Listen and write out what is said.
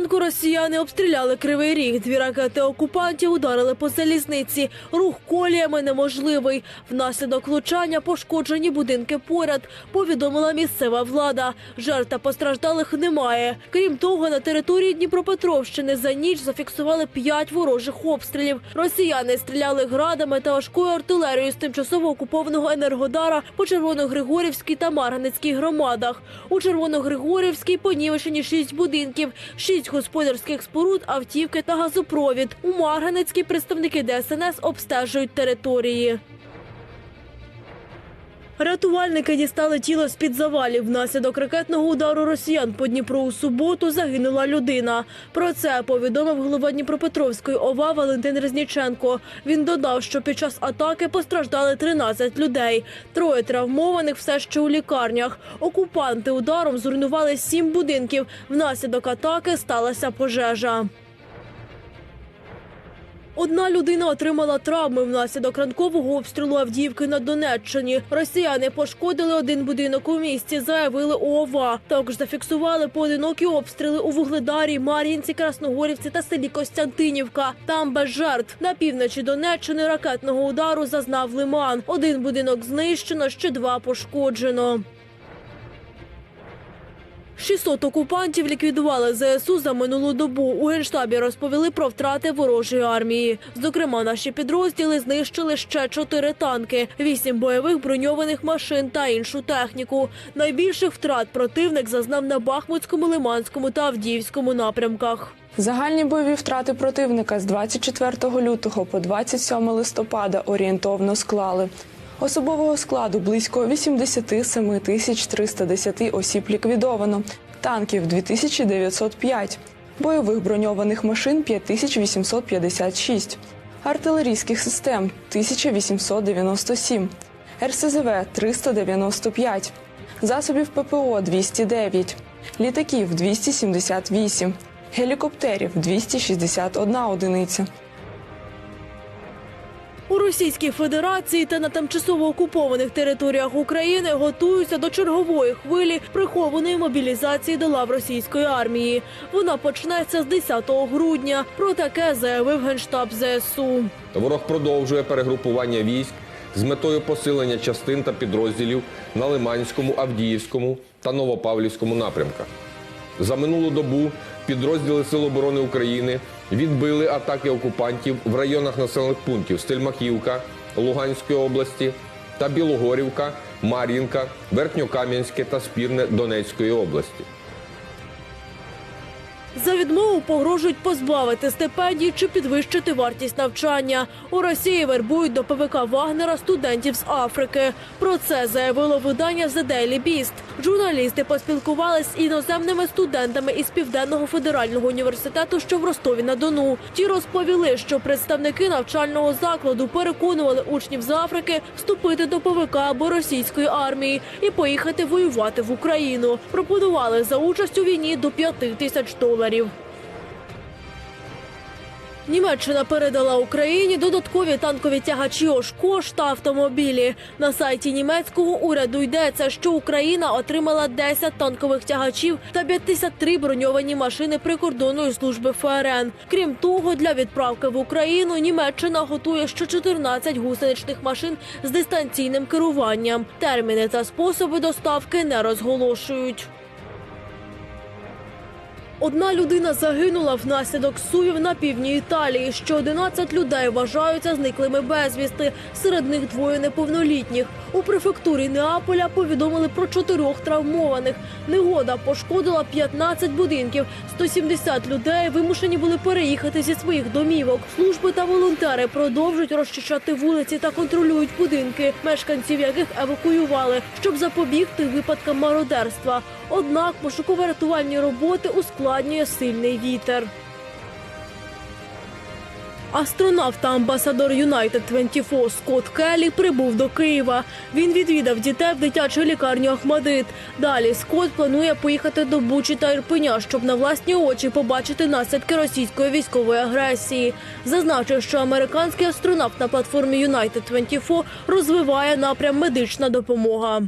ранку росіяни обстріляли кривий ріг. Дві ракети окупантів ударили по залізниці. Рух коліями неможливий. Внаслідок влучання пошкоджені будинки поряд. Повідомила місцева влада. Жертв та постраждалих немає. Крім того, на території Дніпропетровщини за ніч зафіксували п'ять ворожих обстрілів. Росіяни стріляли градами та важкою артилерією з тимчасово окупованого енергодара по Червоногригорівській та Марганецькій громадах. У Червоногригорівській понівечені шість будинків, шість господарських споруд, автівки та газопровід. У Марганецькій представники ДСНС обстежують території. Рятувальники дістали тіло з-під завалів. Внаслідок ракетного удару росіян по Дніпру у суботу загинула людина. Про це повідомив голова Дніпропетровської ОВА Валентин Резніченко. Він додав, що під час атаки постраждали 13 людей. Троє травмованих все ще у лікарнях. Окупанти ударом зруйнували сім будинків. Внаслідок атаки сталася пожежа. Одна людина отримала травми внаслідок ранкового обстрілу Авдіївки на Донеччині. Росіяни пошкодили один будинок у місті, заявили ООВА. Також зафіксували поодинокі обстріли у Вугледарі, Мар'їнці, Красногорівці та селі Костянтинівка. Там без жертв. На півночі Донеччини ракетного удару зазнав Лиман. Один будинок знищено, ще два пошкоджено. 600 окупантів ліквідували ЗСУ за минулу добу. У генштабі розповіли про втрати ворожої армії. Зокрема, наші підрозділи знищили ще чотири танки, вісім бойових броньованих машин та іншу техніку. Найбільших втрат противник зазнав на Бахмутському, Лиманському та Авдіївському напрямках. Загальні бойові втрати противника з 24 лютого по 27 листопада орієнтовно склали. Особового складу близько 87 тисяч 310 осіб ліквідовано, танків 2905, бойових броньованих машин 5856, артилерійських систем 1897, РСЗВ 395, засобів ППО 209, літаків 278, гелікоптерів 261 одиниця. У Російській Федерації та на тимчасово окупованих територіях України готуються до чергової хвилі прихованої мобілізації до лав російської армії. Вона почнеться з 10 грудня. Про таке заявив генштаб ЗСУ. Ворог продовжує перегрупування військ з метою посилення частин та підрозділів на Лиманському, Авдіївському та Новопавлівському напрямках. За минулу добу підрозділи Сил оборони України відбили атаки окупантів в районах населених пунктів Стельмахівка Луганської області та Білогорівка, Мар'їнка, Верхньокам'янське та Спірне Донецької області. За відмову погрожують позбавити стипендій чи підвищити вартість навчання. У Росії вербують до ПВК Вагнера студентів з Африки. Про це заявило видання The Daily Beast. Журналісти поспілкувалися з іноземними студентами із Південного федерального університету, що в Ростові на Дону. Ті розповіли, що представники навчального закладу переконували учнів з Африки вступити до ПВК або російської армії і поїхати воювати в Україну. Пропонували за участь у війні до 5 тисяч доларів. Німеччина передала Україні додаткові танкові тягачі Ошкош та автомобілі. На сайті німецького уряду йдеться, що Україна отримала 10 танкових тягачів та 53 броньовані машини прикордонної служби ФРН. Крім того, для відправки в Україну Німеччина готує ще 14 гусеничних машин з дистанційним керуванням. Терміни та способи доставки не розголошують. Одна людина загинула внаслідок сувів на півдні Італії. Ще 11 людей вважаються зниклими безвісти. Серед них двоє неповнолітніх. У префектурі Неаполя повідомили про чотирьох травмованих. Негода пошкодила 15 будинків. 170 людей вимушені були переїхати зі своїх домівок. Служби та волонтери продовжують розчищати вулиці та контролюють будинки, мешканців яких евакуювали, щоб запобігти випадкам мародерства. Однак пошуково-рятувальні роботи ускладнює сильний вітер. Астронавт та амбасадор United 24 Скотт Келлі прибув до Києва. Він відвідав дітей в дитячій лікарні Ахмадит. Далі Скотт планує поїхати до Бучі та Ірпеня, щоб на власні очі побачити наслідки російської військової агресії. Зазначив, що американський астронавт на платформі United 24 розвиває напрям медична допомога.